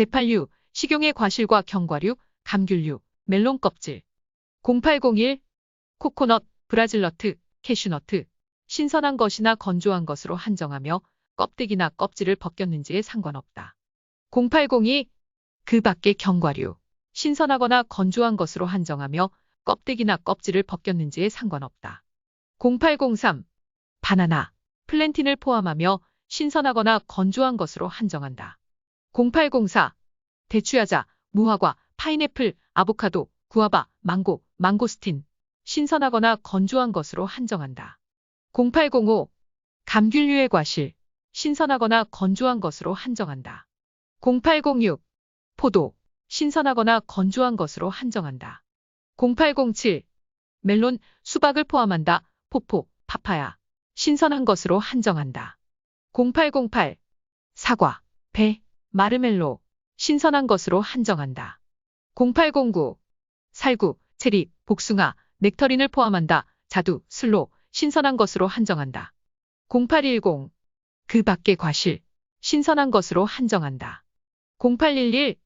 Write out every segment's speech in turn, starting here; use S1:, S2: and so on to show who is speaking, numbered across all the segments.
S1: 제8류 식용의 과실과 견과류, 감귤류, 멜론 껍질. 0801 코코넛, 브라질너트, 캐슈너트. 신선한 것이나 건조한 것으로 한정하며 껍데기나 껍질을 벗겼는지에 상관없다. 0802 그 밖의 견과류. 신선하거나 건조한 것으로 한정하며 껍데기나 껍질을 벗겼는지에 상관없다. 0803 바나나, 플랜틴을 포함하며 신선하거나 건조한 것으로 한정한다. 0804 대추야자, 무화과, 파인애플, 아보카도, 구아바, 망고, 망고스틴 신선하거나 건조한 것으로 한정한다. 0805 감귤류의 과실 신선하거나 건조한 것으로 한정한다. 0806 포도 신선하거나 건조한 것으로 한정한다. 0807 멜론, 수박을 포함한다. 포포, 파파야 신선한 것으로 한정한다. 0808 사과, 배, 마르멜로 신선한 것으로 한정한다. 0809 살구, 체리, 복숭아, 넥터린을 포함한다. 자두, 슬로 신선한 것으로 한정한다. 0810 그 밖의 과실 신선한 것으로 한정한다. 0811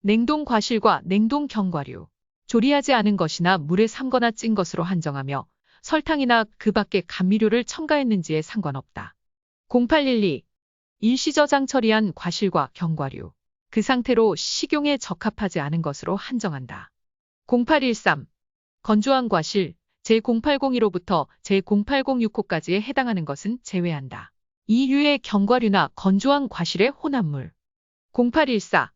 S1: 냉동 과실과 냉동 견과류 조리하지 않은 것이나 물에 삶거나 찐 것으로 한정하며 설탕이나 그 밖의 감미료를 첨가했는지에 상관없다. 0812 일시 저장 처리한 과실과 견과류 그 상태로 식용에 적합하지 않은 것으로 한정한다. 0813 건조한 과실 제0802로부터 제0806호까지에 해당하는 것은 제외한다. 이 류의 견과류나 건조한 과실의 혼합물 0814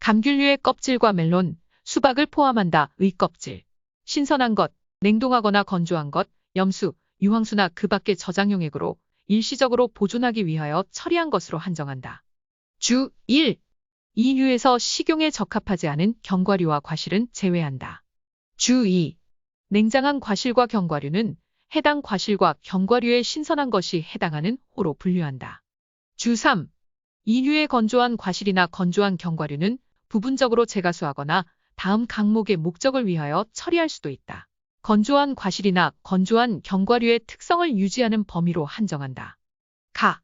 S1: 감귤류의 껍질과 멜론, 수박을 포함한다. 의 껍질 신선한 것, 냉동하거나 건조한 것, 염수, 유황수나 그 밖의 저장용액으로 일시적으로 보존하기 위하여 처리한 것으로 한정한다. 주 1. 이 류에서 식용에 적합하지 않은 견과류와 과실은 제외한다. 주 2. 냉장한 과실과 견과류는 해당 과실과 견과류의 신선한 것이 해당하는 호로 분류한다. 주 3. 이 류의 건조한 과실이나 건조한 견과류는 부분적으로 재가수하거나 다음 항목의 목적을 위하여 처리할 수도 있다. 건조한 과실이나 건조한 견과류의 특성을 유지하는 범위로 한정한다. 가.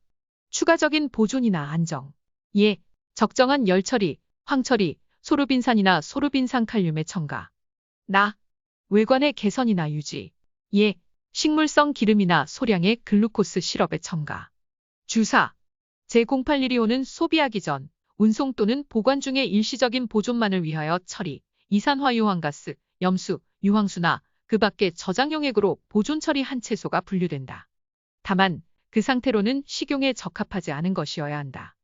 S1: 추가적인 보존이나 안정. 예. 적정한 열처리, 황처리, 소르빈산이나 소르빈산 칼륨의 첨가. 나. 외관의 개선이나 유지. 예. 식물성 기름이나 소량의 글루코스 시럽의 첨가. 주사. 제0812호는 소비하기 전, 운송 또는 보관 중의 일시적인 보존만을 위하여 처리, 이산화유황가스, 염수, 유황수나 그 밖의 저장용액으로 보존 처리한 채소가 분류된다. 다만 그 상태로는 식용에 적합하지 않은 것이어야 한다.